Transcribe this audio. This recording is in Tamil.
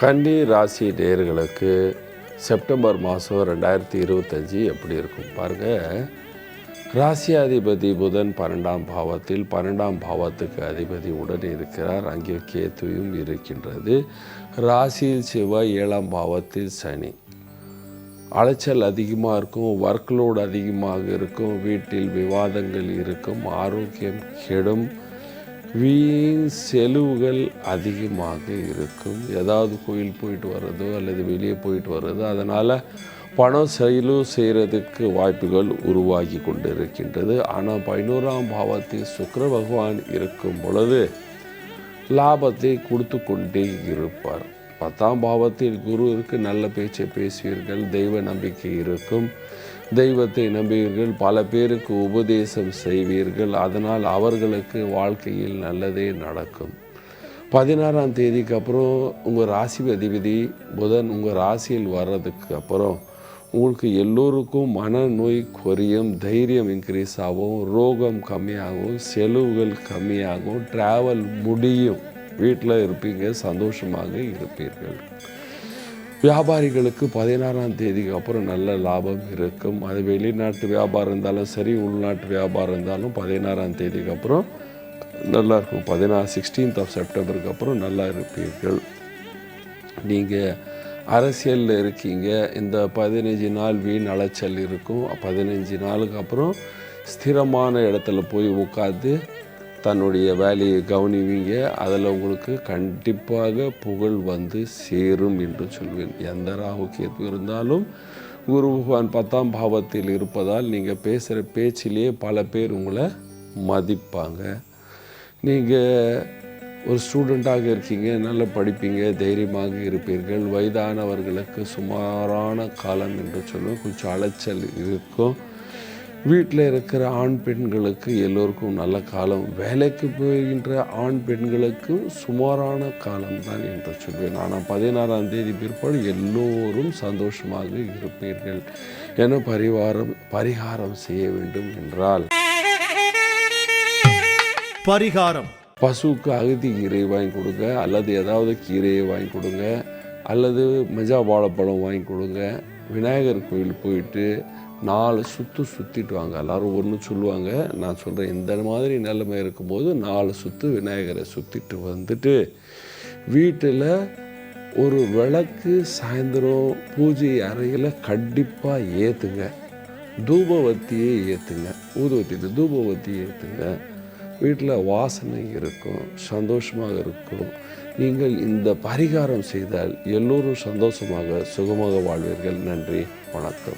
கன்னி ராசி நேயர்களுக்கு செப்டம்பர் மாதம் ரெண்டாயிரத்தி இருபத்தஞ்சி எப்படி இருக்கும் பாருங்கள் ராசியாதிபதி புதன் பன்னெண்டாம் பாவத்தில் பன்னெண்டாம் பாவத்துக்கு அதிபதி உடன் இருக்கிறார். அங்கே கேத்துவும் இருக்கின்றது. ராசியில் செவ்வாய் ஏழாம் பாவத்தில் சனி. அலைச்சல் அதிகமாக இருக்கும் ஒர்க்லோடு அதிகமாக இருக்கும் வீட்டில் விவாதங்கள் இருக்கும் ஆரோக்கியம் கெடும் வீண் செலவுகள் அதிகமாக இருக்கும். ஏதாவது கோயில் போயிட்டு வர்றதோ அல்லது வெளியே போயிட்டு வர்றதோ அதனால் பணம் செயலு செய்கிறதுக்கு வாய்ப்புகள் உருவாகி கொண்டு இருக்கின்றது ஆனால் பதினோராம் பாவத்தில் சுக்கர பகவான் இருக்கும் பொழுது லாபத்தை கொடுத்து கொண்டே இருப்பார். பத்தாம் பாவத்தில் குருவிற்கு நல்ல பேச்சை பேசுவீர்கள் தெய்வ நம்பிக்கை இருக்கும். தெய்வத்தை நம்புவீர்கள் பல பேருக்கு உபதேசம் செய்வீர்கள். அதனால் அவர்களுக்கு வாழ்க்கையில் நல்லதே நடக்கும். பதினாறாம் தேதிக்கு அப்புறம் உங்கள் ராசி அதிபதி புதன் உங்கள் ராசியில் வர்றதுக்கு அப்புறம் உங்களுக்கு எல்லோருக்கும் மனநோய் குறையும் தைரியம் இன்க்ரீஸ் ஆகும். ரோகம் கம்மியாகும். செலவுகள் கம்மியாகும். ட்ராவல் முடியும். வீட்டில் இருப்பீங்க. சந்தோஷமாக இருப்பீர்கள். வியாபாரிகளுக்கு பதினாறாம் தேதிக்கு அப்புறம் நல்ல லாபம் இருக்கும். அது வெளிநாட்டு வியாபாரம் இருந்தாலும் சரி உள்நாட்டு வியாபாரம் இருந்தாலும் பதினாறாம் தேதிக்கு அப்புறம் நல்லா இருக்கும். பதினாறு சிக்ஸ்டீன்த் ஆஃப் செப்டம்பருக்கு அப்புறம் நல்லா இருப்பீர்கள். நீங்கள் அரசியலில் இருக்கீங்க. இந்த பதினஞ்சு நாள் வீண் அலைச்சல் இருக்கும். பதினஞ்சு நாளுக்கு அப்புறம் ஸ்திரமான இடத்துல போய் உட்காந்து தன்னுடைய வேலையை கவனிவீங்க. அதில் உங்களுக்கு கண்டிப்பாக புகழ் வந்து சேரும் என்று சொல்வேன். எந்த ராகு கேத்து இருந்தாலும் குரு பகவான் பத்தாம் பாவத்தில் இருப்பதால் நீங்கள் பேசுகிற பேச்சிலேயே பல பேர் உங்களை மதிப்பாங்க. நீங்கள் ஒரு ஸ்டூடெண்ட்டாக இருக்கீங்க நல்லா படிப்பீங்க தைரியமாக இருப்பீர்கள். வயதானவர்களுக்கு சுமாரான காலம் என்று சொல்லுவோம் கொஞ்சம் அலைச்சல் இருக்கும். வீட்டில் இருக்கிற ஆண் பெண்களுக்கு எல்லோருக்கும் நல்ல காலம் வேலைக்கு போகின்ற ஆண் பெண்களுக்கும் சுமாரான காலம்தான் என்று சொல்வேன். ஆனால் பதினாறாம் தேதி பிற்பாடு எல்லோரும் சந்தோஷமாக இருப்பீர்கள். என பரிவாரம் பரிகாரம் செய்ய வேண்டும் என்றால்? பரிகாரம். பசுவுக்கு அகதி கீரை வாங்கி கொடுங்க அல்லது ஏதாவது கீரையை வாங்கி கொடுங்க அல்லது மெஜா வாழைப்பழம் வாங்கி கொடுங்க விநாயகர் கோயில் போயிட்டு நாலு சுற்று சுற்றிட்டு வாங்க. எல்லோரும் ஒன்று சொல்லுவாங்க. நான் சொல்கிறேன் இந்த மாதிரி நிலைமை இருக்கும்போது நாலு சுற்று விநாயகரை சுற்றிட்டு வந்துட்டு வீட்டில் ஒரு விளக்கு சாயந்தரம் பூஜை அறையில் கண்டிப்பாக ஏற்றுங்க தூபவத்தியே ஏற்றுங்க ஊதுவத்தி தூபவத்தியை ஏற்றுங்க வீட்டில் வாசனை இருக்கும் சந்தோஷமாக இருக்கும். நீங்கள் இந்த பரிகாரம் செய்தால் எல்லோரும் சந்தோஷமாக சுகமாக வாழ்வீர்கள். நன்றி வணக்கம்.